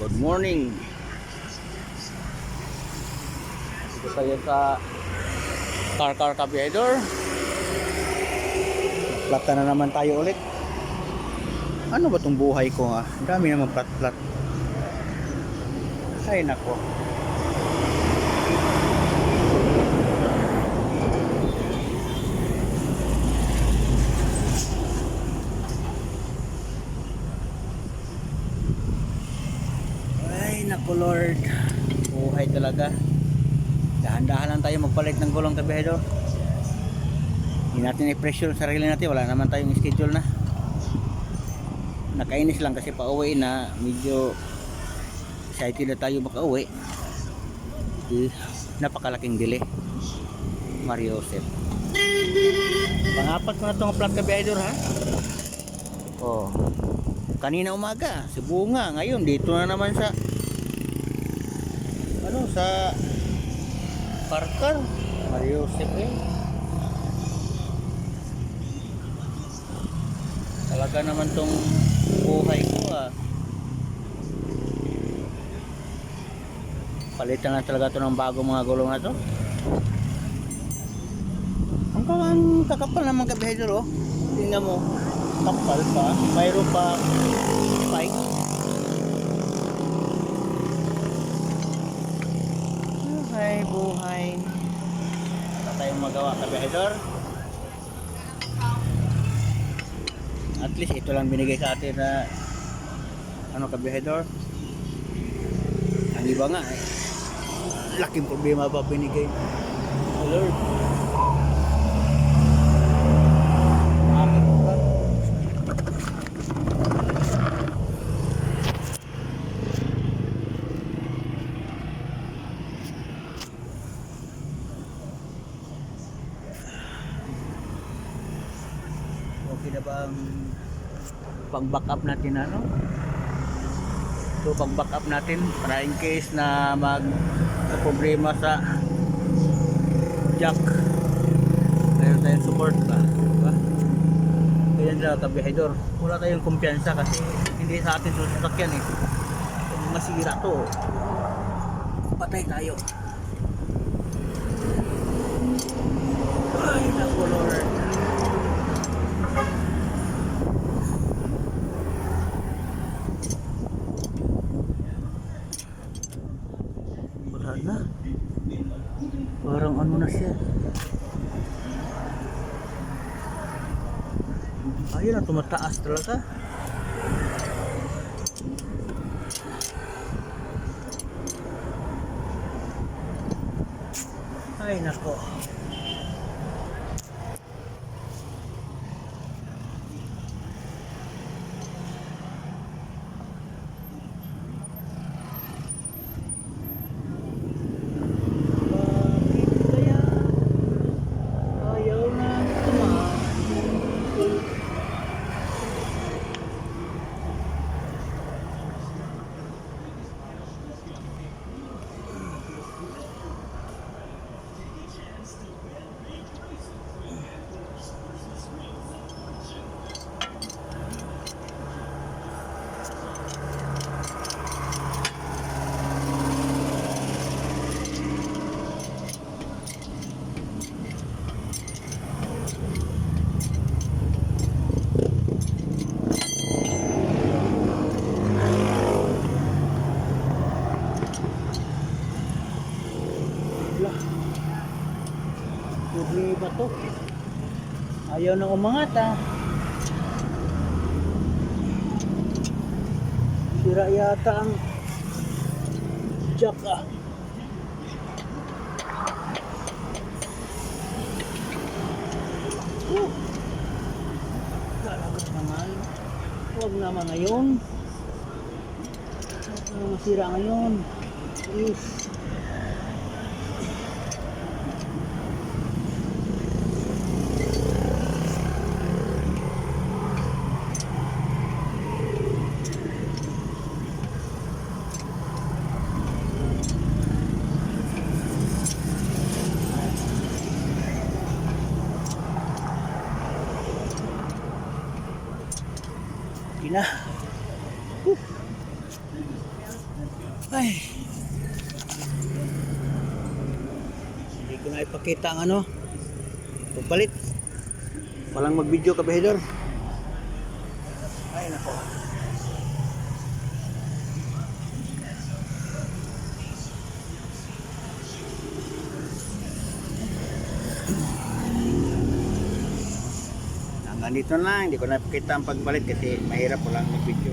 Good morning. Dito tayo sa Car Car Cabiador. Plata na naman tayo ulit. Ano ba tong buhay ko ah? Dami naman plat-plat. Ay nako. Nako Lord. Buhay talaga. Dahan-dahan lang tayo magpalit ng gulong kabihado. Hindi natin i-pressure sa sarili natin. Wala naman tayong schedule na. Nakainis lang kasi pauwi na. Medyo excited na tayo makauwi. Eh, napakalaking delay. Mario Joseph. Pangapat ko na itong plant kabihador ha. Oh. Kanina umaga, si Bunga. Ngayon, dito na naman sa ano, sa Parker. Mario Joseph eh. Talaga naman tong buhay ko ah. Palitan na talaga to ng bagong mga gulong na to. Ang ang kakapal naman kabihedor oh. Tingnan mo. Kapal pa. Mayroon pa spike. Buhay, buhay. Wala tayong magawa kabihedor. At least ito lang binigay sa atin na ano kabihedor. Ang iba nga eh. Laking problema pa binigay. Lord. Amin ba? Okay na ba ang pang backup natin ano? So pang backup natin para in case na mag problema sa jack mayroon tayong support ba? Diba? Kaya nila kabihedor wala tayong kumpiyansa kasi hindi sa atin sa sasakyan eh masira to patay tayo ay naku Lord wala na parang ano na siya ayun na tumataas talaga. Ay nako Bakit kaya ayaw na tumaas? Wala. Problema to. Ayaw nang umangat ah. Sira yata ang jack ah. Uh. Talaga naman. Huwag naman ngayon. Huwag na masira ngayon. Please. Na. Ay. Hindi ko na ipakita ang ano. Pagpalit. Walang mag-video ka, Bahidor. Ay, nako. Hanggang dito na lang, hindi ko na ipakita ang pagpalit kasi mahirap walang mag-video.